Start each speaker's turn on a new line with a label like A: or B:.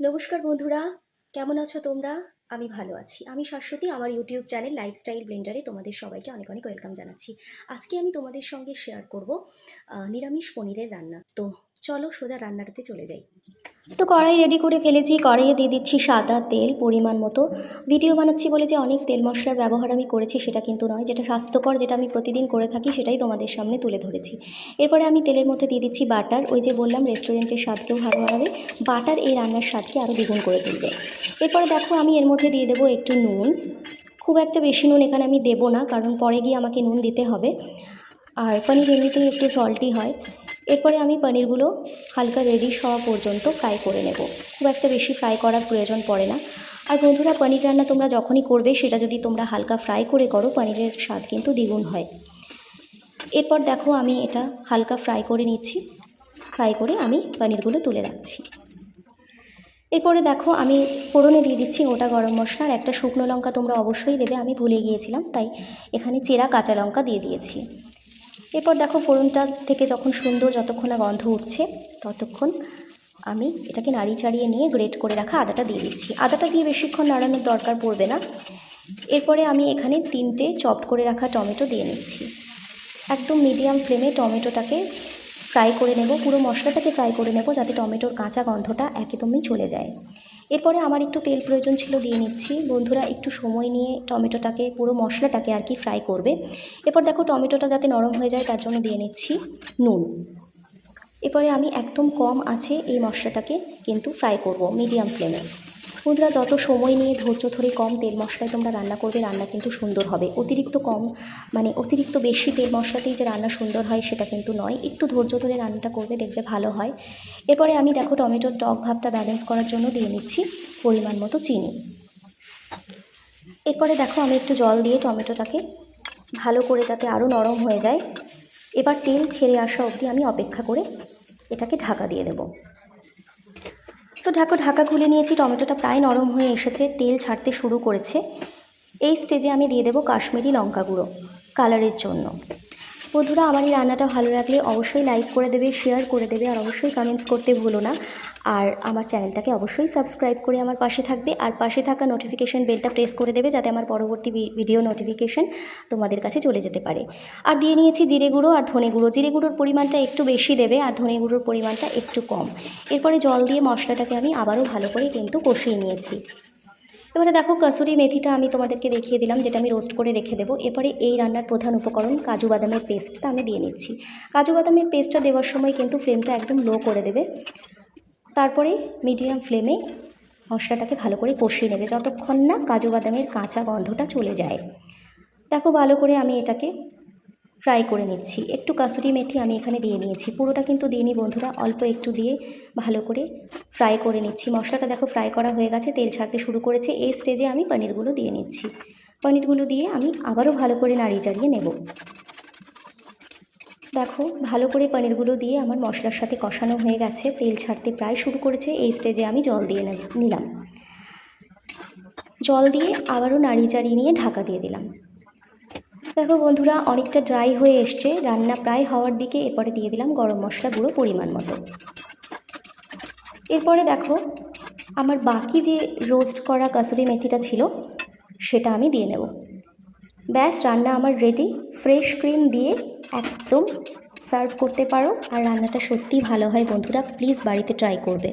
A: নমস্কার বন্ধুরা, কেমন আছো তোমরা? আমি ভালো আছি। আমি শাশ্বতী, আমার ইউটিউব চ্যানেল লাইফস্টাইল ব্লেন্ডারে তোমাদের সবাইকে অনেক অনেক ওয়েলকাম জানাচ্ছি। আজকে আমি তোমাদের সঙ্গে শেয়ার করব নিরামিষ পনিরের রান্না। তো চলো সোজা রান্নাটাতে চলে যাই। তো কড়াই রেডি করে ফেলেছি, কড়াইয়ে দিয়ে দিচ্ছি সাদা তেল পরিমাণ মতো। ভিডিও বানাচ্ছি বলে যে অনেক তেল মশলার ব্যবহার আমি করেছি সেটা কিন্তু নয়, যেটা স্বাস্থ্যকর, যেটা আমি প্রতিদিন করে থাকি সেটাই তোমাদের সামনে তুলে ধরেছি। এরপরে আমি তেলের মধ্যে দিয়ে দিচ্ছি বাটার, ওই যে বললাম রেস্টুরেন্টের স্বাদকেও ভালো বাড়াবে বাটার এই রান্নার স্বাদকে আরও দ্বিগুণ করে তুলবে। এরপরে দেখো আমি এর মধ্যে দিয়ে দেবো একটু নুন। খুব একটা বেশি নুন এখানে আমি দেবো না, কারণ পরে গিয়ে আমাকে নুন দিতে হবে। আর পনির এমনিতেই একটু সল্টি হয়। এরপরে আমি পনিরগুলো হালকা রেডিশ হওয়া পর্যন্ত ফ্রাই করে নেব। খুব একটা বেশি ফ্রাই করার প্রয়োজন পড়ে না। আর বন্ধুরা, পনির রান্না তোমরা যখনই করবে, সেটা যদি তোমরা হালকা ফ্রাই করে করো, পনিরের স্বাদ কিন্তু দ্বিগুণ হয়। এরপর দেখো, আমি এটা হালকা ফ্রাই করে নিচ্ছি। ফ্রাই করে আমি পনিরগুলো তুলে রাখছি। এরপরে দেখো, আমি ফোড়নে দিয়ে দিচ্ছি গোটা গরম মশলা। আর একটা শুকনো লঙ্কা তোমরা অবশ্যই দেবে, আমি ভুলে গিয়েছিলাম, তাই এখানে চেরা কাঁচা লঙ্কা দিয়ে দিয়েছি। এরপর দেখো ফোড়নটা থেকে যখন সুন্দর যতক্ষণ না গন্ধ উঠছে, ততক্ষণ আমি এটাকে নাড়ি চাড়িয়ে নিয়ে গ্রেট করে রাখা আদাটা দিয়ে দিচ্ছি। আদাটা দিয়ে বেশিক্ষণ নাড়ানোর দরকার পড়বে না। এরপরে আমি এখানে তিনটে চপ করে রাখা টমেটো দিয়ে নিচ্ছি। একদম মিডিয়াম ফ্লেমে টমেটোটাকে ফ্রাই করে নেব। পুরো মশলাটাকে ফ্রাই করে নেব যাতে টমেটোর কাঁচা গন্ধটা একদমই চলে যায়। এরপরে আমার একটু তেল প্রয়োজন ছিল, দিয়ে নিচ্ছি। বন্ধুরা, একটু সময় নিয়ে টমেটোটাকে, পুরো মশলাটাকে আর কি ফ্রাই করবে। এরপর দেখো টমেটোটা যাতে নরম হয়ে যায়, তার জন্য দিয়ে নিচ্ছি নুন। এরপরে আমি একদম কম আছে এই মশলাটাকে কিন্তু ফ্রাই করব মিডিয়াম ফ্লেমে বন্ধুরা, যত সময় নিয়ে ধৈর্য ধরে কম তেল মশলায় তোমরা রান্না করবে, রান্না কিন্তু সুন্দর হবে। অতিরিক্ত কম মানে অতিরিক্ত বেশি তেল মশলাতেই যে রান্না সুন্দর হয়, সেটা কিন্তু নয়। একটু ধৈর্য ধরে রান্নাটা করবে, দেখবে ভালো হয়। এরপরে আমি দেখো টমেটোর টক ভাবটা ব্যালেন্স করার জন্য দিয়ে নিচ্ছি পরিমাণ মতো চিনি। এরপরে দেখো আমি একটু জল দিয়ে টমেটোটাকে ভালো করে যাতে আরও নরম হয়ে যায়। এবার তেল ছেড়ে আসা অবধি আমি অপেক্ষা করে এটাকে ঢাকা দিয়ে দেবো। তো ঢাকা ঢাকা খুলে নিয়েছি, টমেটোটা প্রায় নরম হয়ে এসেছে, তেল ছাড়তে শুরু করেছে। এই স্টেজে আমি দিয়ে দেবো কাশ্মীরি লঙ্কা গুঁড়ো কালারের জন্য। বন্ধুরা, আমার এই রান্নাটা ভালো লাগলে অবশ্যই লাইক করে দেবে শেয়ার করে দেবে, আর অবশ্যই কমেন্টস করতে ভুলো না। আর আমার চ্যানেলটাকে অবশ্যই সাবস্ক্রাইব করে আমার পাশে থাকবে। আর পাশে থাকা নোটিফিকেশন বেলটা প্রেস করে দেবে যাতে আমার পরবর্তী ভিডিও নোটিফিকেশন তোমাদের কাছে চলে যেতে পারে। আর দিয়ে নিয়েছি জিরে গুঁড়ো আর ধনে গুঁড়ো। জিরে গুঁড়োর পরিমাণটা একটু বেশি দেবে আর ধনে গুঁড়োর পরিমাণটা একটু কম। এরপরে জল দিয়ে মশলাটাকে আমি আবারও ভালো করে কিন্তু কষিয়ে নিয়েছি। এবারে দেখো কাসুরি মেথিটা আমি তোমাদেরকে দেখিয়ে দিলাম, যেটা আমি রোস্ট করে রেখে দেবো। এরপরে এই রান্নার প্রধান উপকরণ কাজু বাদামের পেস্টটা আমি দিয়ে নিচ্ছি। কাজু বাদামের পেস্টটা দেওয়ার সময় কিন্তু ফ্লেমটা একদম লো করে দেবে। তারপরে মিডিয়াম ফ্লেমে মশলাটাকে ভালো করে কষিয়ে নেবে যতক্ষণ না কাজু বাদামের কাঁচা গন্ধটা চলে যায়। দেখো ভালো করে আমি এটাকে ফ্রাই করে নিচ্ছি। একটু কাসুরি মেথি আমি এখানে দিয়ে নিয়েছি। পুরোটা কিন্তু দিইনি বন্ধুরা, অল্প একটু দিয়ে ভালো করে ফ্রাই করে নিচ্ছি। মশলাটা দেখো ফ্রাই করা হয়ে গেছে, তেল ছাড়তে শুরু করেছে। এই স্টেজে আমি পনিরগুলো দিয়ে নিচ্ছি। পনিরগুলো দিয়ে আমি আবারও ভালো করে নাড়িয়ে চাড়িয়ে নেব। দেখো, ভালো করে পনিরগুলো দিয়ে আমার মশলার সাথে কষানো হয়ে গেছে। তেল ছাড়তে প্রায় শুরু করেছে, এই স্টেজে আমি জল দিয়ে নিলাম। জল দিয়ে আবারও নাড়িয়ে চাড়িয়ে নিয়ে ঢাকা দিয়ে দিলাম। দেখো বন্ধুরা, অনেকটা ড্রাই হয়ে এসছে। রান্না প্রায় হওয়ার দিকে এরপরে দিয়ে দিলাম গরম মশলা গুঁড়ো পরিমাণ মতো। এরপরে দেখো, আমার বাকি যে রোস্ট করা কাসুরি মেথিটা ছিল, সেটা আমি দিয়ে নেব। ব্যাস, রান্না আমার রেডি ফ্রেশ ক্রিম দিয়ে একদম সার্ভ করতে পারো। আর রান্নাটা সত্যিই ভালো হয় বন্ধুরা প্লিজ বাড়িতে ট্রাই করবে।